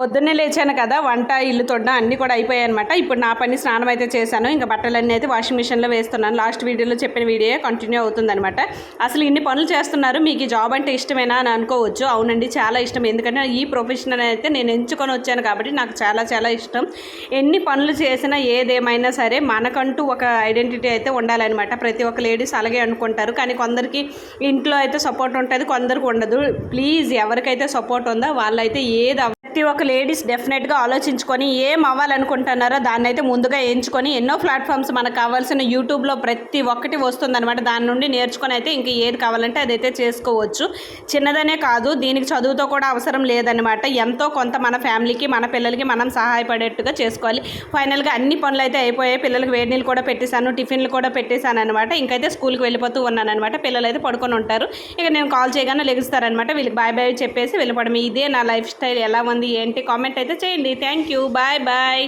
పొద్దున్నే లేచాను కదా వంట ఇల్లు తొడడం అన్నీ కూడా అయిపోయాయి అనమాట ఇప్పుడు నా పని స్నానం అయితే చేశాను ఇంకా బట్టలన్నీ అయితే వాషింగ్ మిషన్లో వేస్తున్నాను. లాస్ట్ వీడియోలో చెప్పిన వీడియో కంటిన్యూ అవుతుందనమాట అసలు ఇన్ని పనులు చేస్తున్నారు మీకు ఈ జాబ్ అంటే ఇష్టమేనా అని అనుకోవచ్చు. అవునండి చాలా ఇష్టం. ఎందుకంటే ఈ ప్రొఫెషన్ అయితే నేను ఎంచుకొని వచ్చాను కాబట్టి నాకు చాలా చాలా ఇష్టం. ఎన్ని పనులు చేసినా ఏదేమైనా సరే మనకంటూ ఒక ఐడెంటిటీ అయితే ఉండాలన్నమాట. ప్రతి ఒక్క లేడీస్ అలాగే అనుకుంటారు. కానీ కొందరికి ఇంట్లో అయితే సపోర్ట్ ఉంటుంది కొందరికి ఉండదు. ప్లీజ్ ఎవరికైతే సపోర్ట్ ఉందో వాళ్ళైతే ఏది ప్రతి ఒక్క లేడీస్ డెఫినెట్గా ఆలోచించుకొని ఏం అవ్వాలనుకుంటున్నారో దాన్ని అయితే ముందుగా ఎంచుకొని ఎన్నో ప్లాట్ఫామ్స్ మనకు కావాల్సిన యూట్యూబ్లో ప్రతి ఒక్కటి వస్తుందన్నమాట. దాని నుండి నేర్చుకొని అయితే ఇంకా ఏది కావాలంటే అదైతే చేసుకోవచ్చు. చిన్నదనే కాదు దీనికి చదువుతో కూడా అవసరం లేదనమాట ఎంతో కొంత మన ఫ్యామిలీకి మన పిల్లలకి మనం సహాయపడేట్టుగా చేసుకోవాలి. ఫైనల్గా అన్ని పనులు అయితే అయిపోయాయి. పిల్లలకి వేడి నీళ్ళు కూడా పెట్టేశాను టిఫిన్లు కూడా పెట్టేశాను అనమాట ఇంకైతే స్కూల్కి వెళ్ళిపోతూ ఉన్నాను అనమాట పిల్లలు అయితే పడుకొని ఉంటారు. ఇక నేను కాల్ చేయగానే లెగుస్తారనమాట వీళ్ళకి బాయ్ బాయ్ చెప్పేసి వెళ్ళిపోవడం ఇదే నా లైఫ్ స్టైల్. ఎలా ఉంది ఉంది ఏంటి? కామెంట్ అయితే చేయండి. Thank you bye bye